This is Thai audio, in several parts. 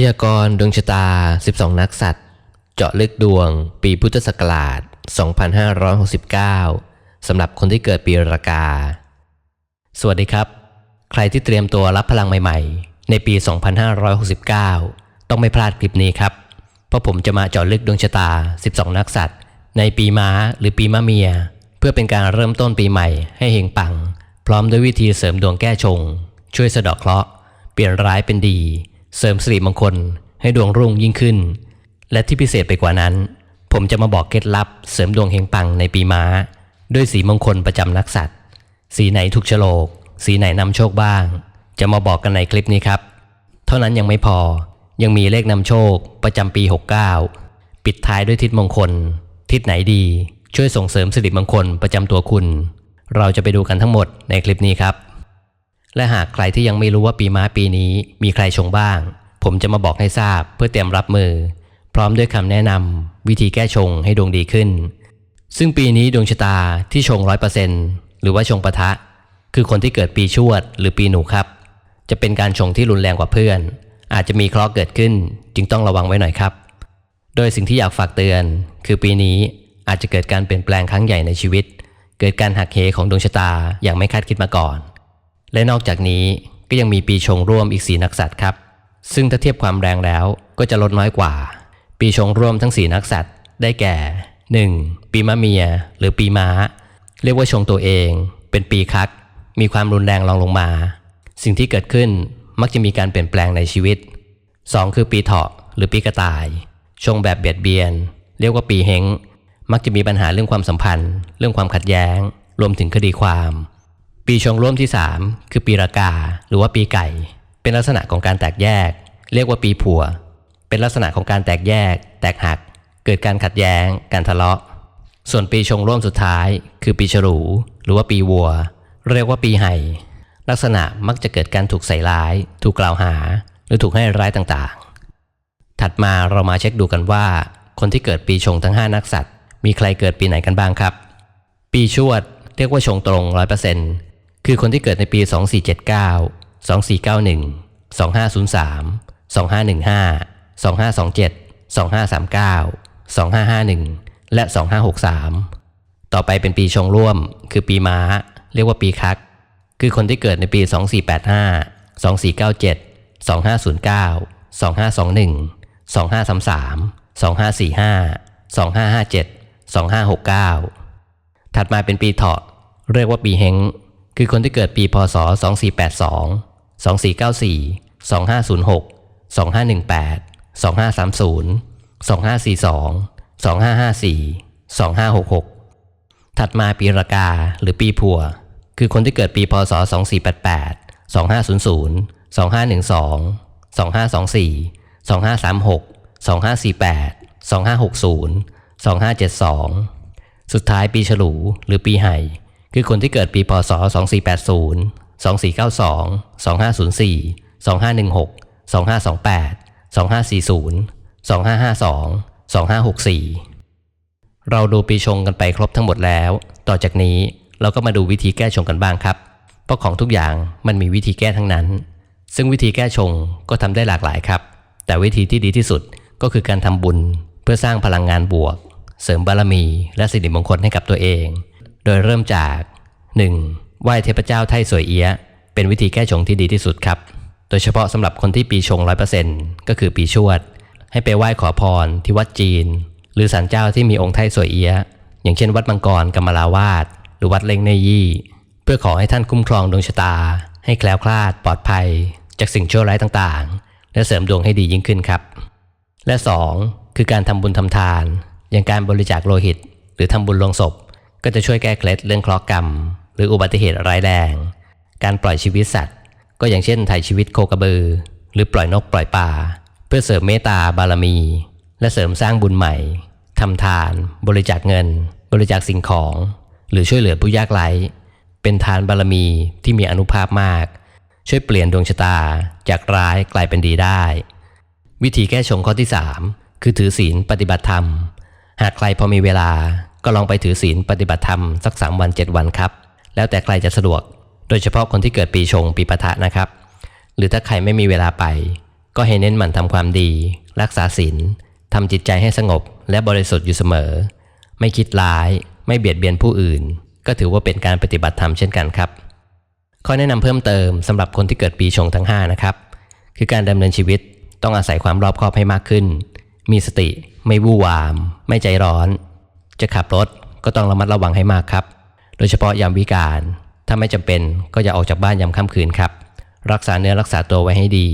พยากรณ์ดวงชะตา 12 นักสัตว์ เจาะลึกดวง ปีพุทธศักราช 2569 สำหรับคนที่เกิดปีรากา สวัสดีครับ ใครที่เตรียมตัวรับพลังใหม่ๆ ในปี 2569 ต้องไม่พลาดคลิปนี้ครับ เพราะผมจะมาเจาะลึกดวงชะตา 12 นักสัตว์ ในปีม้าหรือปีมะเมีย เพื่อเป็นการเริ่มต้นปีใหม่ให้เฮงปัง พร้อมด้วยวิธีเสริมดวงแก้ชง ช่วยสะเดาะเคราะห์ เปลี่ยนร้ายเป็นดี เสริมสิริมงคลให้ดวงรุ่งยิ่งขึ้น และที่พิเศษไปกว่านั้น ผมจะมาบอกเคล็ดลับ เสริมดวงเฮงปังในปีม้า ด้วยสีมงคลประจำนักสัตว์ สีไหนถูกโฉลก สีไหนนำโชคบ้าง จะมาบอกกันในคลิปนี้ครับ เท่านั้นยังไม่พอยังมีเลขนำโชคประจำปี 69 ปิดท้ายด้วยทิศมงคล ทิศไหนดี ช่วยส่งเสริมสิริมงคลประจำตัวคุณ เราจะไปดูกันทั้งหมดในคลิปนี้ครับ และหากใครที่ยังไม่รู้ว่าปีม้าปีนี้มีใครชงบ้าง ผมจะมาบอกให้ทราบเพื่อเตรียมรับมือ พร้อมด้วยคำแนะนำวิธีแก้ชงให้ดวงดีขึ้น ซึ่งปีนี้ดวงชะตาที่ชงร้อยเปอร์เซ็นต์หรือว่าชงปะทะ คือคนที่เกิดปีชวดหรือปีหนูครับ จะเป็นการชงที่รุนแรงกว่าเพื่อน อาจจะมีเคราะห์เกิดขึ้น จึงต้องระวังไว้หน่อยครับ โดยสิ่งที่อยากฝากเตือน คือปีนี้อาจจะเกิดการเปลี่ยนแปลงครั้งใหญ่ในชีวิต เกิดการหักเหของดวงชะตาอย่างไม่คาดคิดมาก่อน และนอกจากนี้ก็ยังมีปีชงร่วมอีกสีนักสัตว์ครับ ซึ่งถ้าเทียบความแรงแล้วก็จะลดน้อยกว่า ปีชงร่วมทั้งสีนักสัตว์ได้แก่ 1. ปีมะเมีย หรือปีม้า เรียกว่าชงตัวเอง เป็นปีคัก มีความรุนแรงรองลงมา สิ่งที่เกิดขึ้นมักจะมีการเปลี่ยนแปลงในชีวิต 2. คือปีเถาะหรือปีกระต่าย ชงแบบเบียดเบียน เรียกว่าปีเฮงมักจะมีปัญหาเรื่องความสัมพันธ์ เรื่องความขัดแย้ง รวมถึงคดีความ ปีชงร่วมที่ 3 คือปีรากา หรือว่าปีไก่ เป็นลักษณะของการแตกแยก เรียกว่าปีผัว เป็นลักษณะของการแตกแยก แตกหัก เกิดการขัดแย้ง การทะเลาะ ส่วนปีชงร่วมสุดท้าย คือปีฉลู หรือว่าปีวัว เรียกว่าปีไห่ ลักษณะมักจะเกิดการถูกใส่ร้าย ถูกกล่าวหา หรือถูกให้ร้ายต่างๆ ถัดมาเรามาเช็คดูกันว่า คนที่เกิดปีชงทั้ง 5 นักสัตว์มีใครเกิดปีไหนกันบ้างครับ ปีชวดเรียกว่าชงตรง100% คือคนที่เกิดในปี 2479 2491 2503 2515 2527 2539 2551 และ 2563 ต่อไปเป็นปีชงร่วม คือปีม้า เรียกว่าปีคัก คือคนที่เกิดในปี 2485 2497 2509 2521 2533 2545 2557 2569 ถัดมาเป็นปีเถาะ เรียกว่าปีเฮง คือคนที่เกิดปีพศ 2482 2494 2506 2518 2530 2542 2554 2566 ถัดมาปีรากาหรือปีผัว คือคนที่เกิดปีพศ 2488 2500 2512 2524 2536 2548 2560 2572 สุดท้ายปีฉลูหรือปีไห่ คือคนที่เกิดปีพศ 2480 2492 2504 2516 2528 2540 2552 2564 เราดูปีชงกันไปครบทั้งหมดแล้ว ต่อจากนี้เราก็มาดูวิธีแก้ชงกันบ้างครับ เพราะของทุกอย่างมันมีวิธีแก้ทั้งนั้น ซึ่งวิธีแก้ชงก็ทำได้หลากหลายครับ แต่วิธีที่ดีที่สุดก็คือการทำบุญ เพื่อสร้างพลังงานบวก เสริมบารมี และสิริมงคลให้กับตัวเอง โดยเริ่มจาก 1. ไหว้เทพเจ้าไทสวยเอียะเป็นวิธีแก้ชงที่ดีที่สุดครับ โดยเฉพาะสำหรับคนที่ปีชง 100%ก็คือปีชวด ให้ไปไหว้ขอพรที่วัดจีน หรือศาลเจ้าที่มีองค์ไทสวยเอียะอย่างเช่น วัดมังกรกำมลาวาดหรือวัดเล้งเนยี่ เพื่อขอให้ท่านคุ้มครองดวงชะตา ให้แคล้วคลาดปลอดภัย จากสิ่งชั่วร้ายต่างๆ และเสริมดวงให้ดียิ่งขึ้นครับ และ 2. คือการทำบุญทำทาน อย่างการบริจาคโลหิต หรือทำบุญลงศพ ก็จะช่วยแก้เคล็ดเรื่องเคราะห์กรรม หรืออุบัติเหตุร้ายแรง การปล่อยชีวิตสัตว์ ก็อย่างเช่นถ่ายชีวิตโคกระบือ หรือปล่อยนกปล่อยปลาเพื่อเสริมเมตตาบารมี และเสริมสร้างบุญใหม่ทำทาน บริจาคเงิน บริจาคสิ่งของ หรือช่วยเหลือผู้ยากไร้เป็นทานบารมีที่มีอนุภาพมาก ช่วยเปลี่ยนดวงชะตาจากร้ายกลายเป็นดีได้ วิธีแก้ชงข้อที่ 3 คือถือศีลปฏิบัติธรรม หากใครพอมีเวลา ก็ลองไปถือศีลปฏิบัติธรรมสัก 3 วัน 7 วันครับ แล้วแต่ใครจะสะดวก โดยเฉพาะคนที่เกิดปีชงปีปะทะนะครับ หรือถ้าใครไม่มีเวลาไป ก็ให้เน้นหมั่นทำความดี รักษาศีลทำจิตใจให้สงบและบริสุทธิ์อยู่เสมอ ไม่คิดร้าย ไม่เบียดเบียนผู้อื่น ก็ถือว่าเป็นการปฏิบัติธรรมเช่นกันครับข้อแนะนำเพิ่มเติมสำหรับคนที่เกิดปีชงทั้ง 5 นะครับ คือการดำเนินชีวิตต้องอาศัยความรอบคอบให้มากขึ้น มีสติ ไม่วู่วาม ไม่ใจร้อน จะขับรถก็ต้องระมัดระวังให้มากครับ โดยเฉพาะยามวิกาลถ้าไม่จำเป็นก็อย่าออกจากบ้านยามค่ำคืนครับ รักษาเนื้อรักษาตัวไว้ให้ดี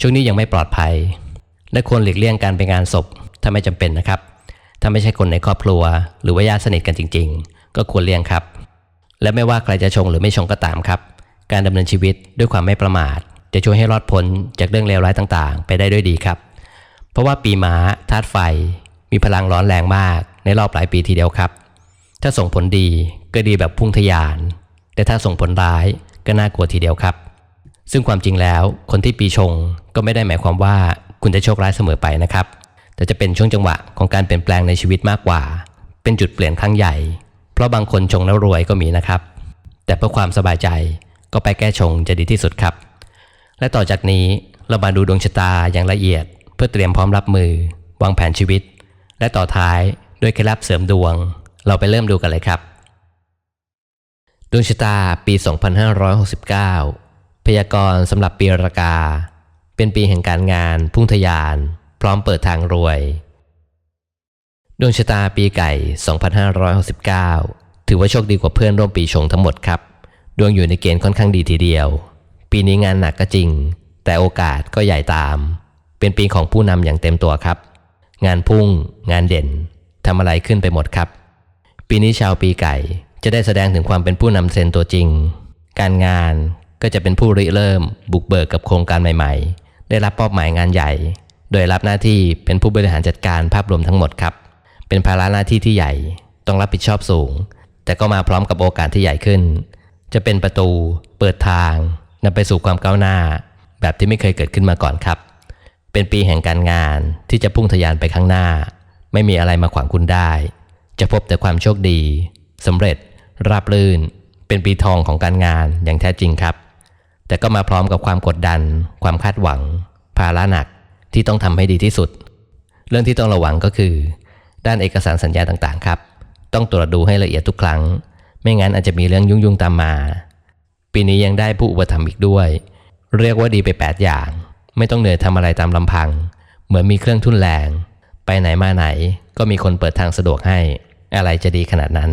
ช่วงนี้ยังไม่ปลอดภัย และควรหลีกเลี่ยงการไปงานศพ ถ้าไม่จำเป็นนะครับ ถ้าไม่ใช่คนในครอบครัว หรือว่าญาติสนิทกันจริง ๆ ก็ควรเลี่ยงครับ และไม่ว่าใครจะชงหรือไม่ชงก็ตามครับ การดำเนินชีวิตด้วยความไม่ประมาท จะช่วยให้รอดพ้นจากเรื่องเลวร้ายต่างๆ ไปได้ด้วยดีครับ เพราะว่าปีม้าธาตุไฟ มีพลังร้อนแรงมาก ในรอบหลายปีทีเดียวครับ ถ้าส่งผลดีก็ดีแบบพุ่งทะยาน แต่ถ้าส่งผลร้ายก็น่ากลัวทีเดียวครับ ซึ่งความจริงแล้วคนที่ปีชงก็ไม่ได้หมายความว่าคุณจะโชคร้ายเสมอไปนะครับ แต่จะเป็นช่วงจังหวะของการเปลี่ยนแปลงในชีวิตมากกว่า เป็นจุดเปลี่ยนครั้งใหญ่ เพราะบางคนชงแล้วรวยก็มีนะครับ แต่เพื่อความสบายใจก็ไปแก้ชงจะดีที่สุดครับ และต่อจากนี้เรามาดูดวงชะตาอย่างละเอียด เพื่อเตรียมพร้อมรับมือ วางแผนชีวิต และต่อท้าย ด้วยเคล็ดลับเสริมดวง เราไปเริ่มดูกันเลยครับ ดวงชะตาปี 2569 พยากรณ์สำหรับปีรากา เป็นปีแห่งการงานพุ่งทะยาน พร้อมเปิดทางรวย ดวงชะตาปีไก่ 2569 ถือว่าโชคดีกว่าเพื่อนร่วมปีชงทั้งหมดครับ ดวงอยู่ในเกณฑ์ค่อนข้างดีทีเดียว ปีนี้งานหนักก็จริง แต่โอกาสก็ใหญ่ตาม เป็นปีของผู้นำอย่างเต็มตัวครับ งานพุ่ง งานเด่น ทำอะไรขึ้นไปหมดครับ ปีนี้ชาวปีไก่จะได้แสดงถึงความเป็นผู้นำเซนตัวจริง การงานก็จะเป็นผู้ริเริ่ม บุกเบิกกับโครงการใหม่ ๆ ได้รับมอบหมายงานใหญ่ โดยรับหน้าที่เป็นผู้บริหารจัดการภาพรวมทั้งหมดครับ เป็นภาระหน้าที่ที่ใหญ่ ต้องรับผิดชอบสูง แต่ก็มาพร้อมกับโอกาสที่ใหญ่ขึ้น จะเป็นประตู เปิดทางนำไปสู่ความก้าวหน้า แบบที่ไม่เคยเกิดขึ้นมาก่อนครับ เป็นปีแห่งการงานที่จะพุ่งทะยานไปข้างหน้า ไม่มีอะไรมาขวางคุณได้ จะพบแต่ความโชคดีสำเร็จ ราบรื่น เป็นปีทองของการงานอย่างแท้จริงครับ แต่ก็มาพร้อมกับความกดดัน ความคาดหวัง ภาระหนักที่ต้องทำให้ดีที่สุด เรื่องที่ต้องระวังก็คือ ด้านเอกสารสัญญาต่างๆ ครับ ต้องตรวจดูให้ละเอียดทุกครั้ง ไม่งั้นอาจจะมีเรื่องยุ่งๆตามมา ปีนี้ยังได้ผู้อุปถัมภ์อีกด้วย เรียกว่าดีไป 8 อย่าง ไม่ต้องเหนื่อยทำอะไรตามลำพัง เหมือนมีเครื่องทุ่นแรง ไปไหนมาไหนก็มีคนเปิดทางสะดวกให้ อะไรจะดีขนาดนั้น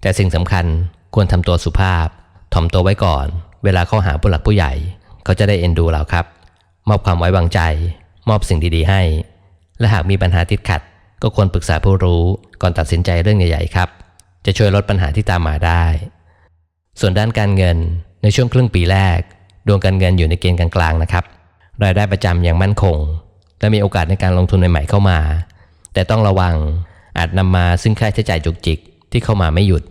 แต่สิ่งสำคัญควรทำตัวสุภาพ ถ่อมตัวไว้ก่อน เวลาเข้าหาผู้หลักผู้ใหญ่ เขาจะได้เอ็นดูเราครับ มอบความไว้วางใจ มอบสิ่งดีๆให้ และหากมีปัญหาติดขัด ก็ควรปรึกษาผู้รู้ก่อนตัดสินใจเรื่องใหญ่ๆครับ จะช่วยลดปัญหาที่ตามมาได้ ส่วนด้านการเงินในช่วงครึ่งปีแรก ดวงการเงินอยู่ในเกณฑ์กลางๆนะครับรายได้ประจำอย่างมั่นคง และมีโอกาสในการลงทุนใหม่ๆเข้ามา แต่ต้องระวังอาจนำมาซึ่งค่าใช้จ่ายจุกจิกที่เข้ามาไม่หยุด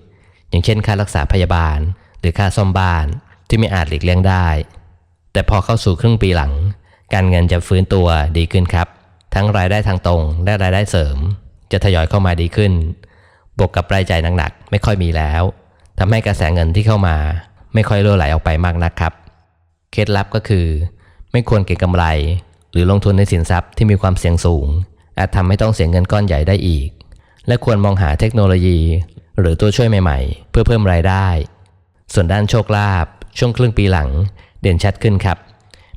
อย่างเช่น ค่ารักษาพยาบาล หรือค่าซ่อมบ้านที่ไม่อาจหลีกเลี่ยงได้ แต่พอเข้าสู่ครึ่งปีหลัง การเงินจะฟื้นตัวดีขึ้นครับ ทั้งรายได้ทางตรงและรายได้เสริม จะทยอยเข้ามาดีขึ้น บวกกับรายจ่ายหนักๆไม่ค่อยมีแล้วทำให้กระแสเงินที่เข้ามา ไม่ค่อยรั่วไหลออกไปมากนักครับ เคล็ดลับก็คือ ไม่ควรเก็งกำไร รือลงทุนในสินทรัพย์ที่มีความเสี่ยงสูง อาจทำให้ต้องเสียเงินก้อนใหญ่ได้อีก และควรมองหาเทคโนโลยี หรือตัวช่วยใหม่ๆ เพื่อเพิ่มรายได้ ส่วนด้านโชคลาภช่วงครึ่งปีหลัง เด่นชัดขึ้นครับ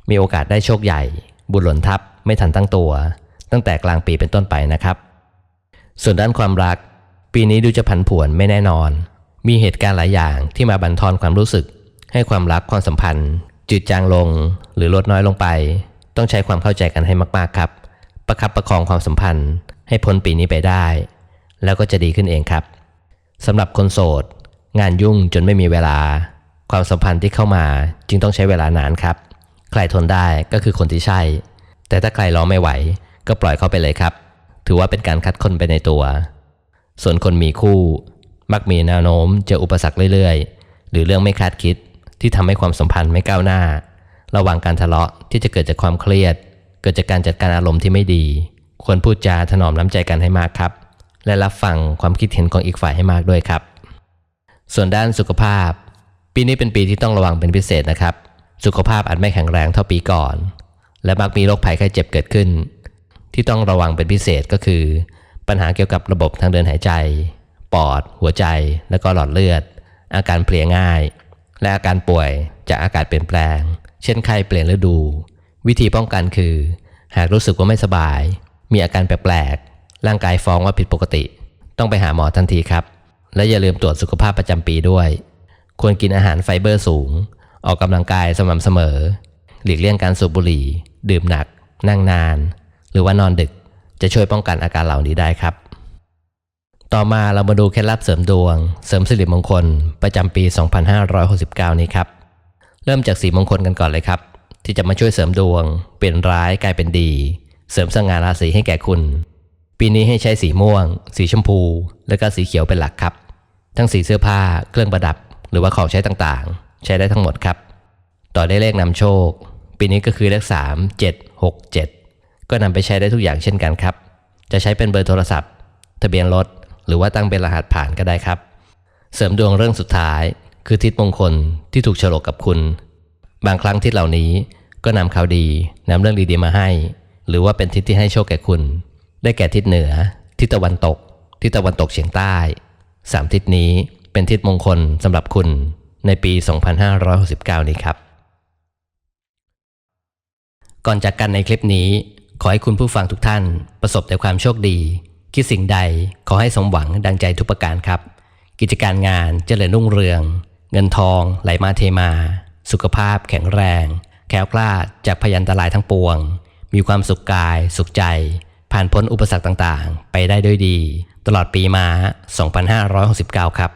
มีโอกาสได้โชคใหญ่ บุญหล่นทับไม่ทันตั้งตัว ตั้งแต่กลางปีเป็นต้นไปนะครับ ส่วนด้านความรัก ปีนี้ดูจะผันผวนไม่แน่นอน มีเหตุการณ์หลายอย่างที่มาบั่นทอนความรู้สึก ให้ความรักความสัมพันธ์จืดจางลง หรือลดน้อยลงไป ต้องใช้ความเข้าใจกันให้มาก ๆ ครับ ประคับประคองความสัมพันธ์ ให้พ้นปีนี้ไปได้ แล้วก็จะดีขึ้นเองครับสำหรับคนโสด งานยุ่งจนไม่มีเวลา ความสัมพันธ์ที่เข้ามาจึงต้องใช้เวลานานครับ ใครทนได้ก็คือคนที่ใช่ แต่ถ้าใครรอไม่ไหว ก็ปล่อยเขาไปเลยครับ ถือว่าเป็นการคัดคนไปในตัว ส่วนคนมีคู่ มักมีแนวโน้มเจออุปสรรคเรื่อยๆ หรือเรื่องไม่คาดคิดที่ทำให้ความสัมพันธ์ไม่ก้าวหน้า ระหว่างการทะเลาะที่จะเกิดจากความเครียด เกิดจากการจัดการอารมณ์ที่ไม่ดี ควรพูดจาถนอมน้ำใจกันให้มากครับ และรับฟังความคิดเห็นของอีกฝ่ายให้มากด้วยครับ ส่วนด้านสุขภาพ ปีนี้เป็นปีที่ต้องระวังเป็นพิเศษนะครับ สุขภาพอาจไม่แข็งแรงเท่าปีก่อน และมักมีโรคภัยไข้เจ็บเกิดขึ้น ที่ต้องระวังเป็นพิเศษก็คือ ปัญหาเกี่ยวกับระบบทางเดินหายใจ ปอด หัวใจ และก็หลอดเลือด อาการเพลียง่าย และอาการป่วยจากอากาศเปลี่ยนแปลง เช่นไข้เปลี่ยนฤดู วิธีป้องกันคือ หากรู้สึกว่าไม่สบาย มีอาการแปลกๆ ร่างกายฟ้องว่าผิดปกติ ต้องไปหาหมอทันทีครับ และอย่าลืมตรวจสุขภาพประจำปีด้วย ควรกินอาหารไฟเบอร์สูง ออกกำลังกายสม่ำเสมอ หลีกเลี่ยงการสูบบุหรี่ ดื่มหนัก นั่งนาน หรือว่านอนดึกจะช่วยป้องกันอาการเหล่านี้ได้ครับ ต่อมาเรามาดูเคล็ดลับเสริมดวง เสริมสิริมงคลประจำปี 2569 นี้ครับ เริ่มจากสีมงคลกันก่อนเลยครับ ที่จะมาช่วยเสริมดวง เปลี่ยนร้ายกลายเป็นดี เสริมสง่าราศีให้แก่คุณ ปีนี้ให้ใช้สีม่วง สีชมพู และก็สีเขียวเป็นหลักครับ ทั้งสีเสื้อผ้า เครื่องประดับ หรือว่าของใช้ต่างๆ ใช้ได้ทั้งหมดครับ ต่อได้เลขนำโชค ปีนี้ก็คือเลข 3 7 6 7 ก็นำไปใช้ได้ทุกอย่างเช่นกันครับ จะใช้เป็นเบอร์โทรศัพท์ ทะเบียนรถ หรือว่าตั้งเป็นรหัสผ่านก็ได้ครับ เสริมดวงเรื่องสุดท้าย คือทิศมงคลที่ถูกฉลกกับคุณ บางครั้งทิศเหล่านี้ก็นำข่าวดีนำเรื่องดีๆมาให้ หรือว่าเป็นทิศที่ให้โชคแก่คุณ ได้แก่ทิศเหนือ ทิศตะวันตก ทิศตะวันตกเฉียงใต้สามทิศนี้เป็นทิศมงคลสำหรับคุณในปี 2569 นี้ครับ ก่อนจากกันในคลิปนี้ ขอให้คุณผู้ฟังทุกท่าน ประสบแต่ความโชคดี คิดสิ่งใดขอให้สมหวังดังใจทุกประการครับ กิจการงานเจริญรุ่งเรือง เงินทองไหลมาเทมา สุขภาพแข็งแรงแคล้วกลาจากพยันตรายทั้งปวง มีความสุขกายสุขใจ ผ่านพ้นอุปสรรคต่างๆ ไปได้ด้วยดี ตลอดปีมา 2569 ครับ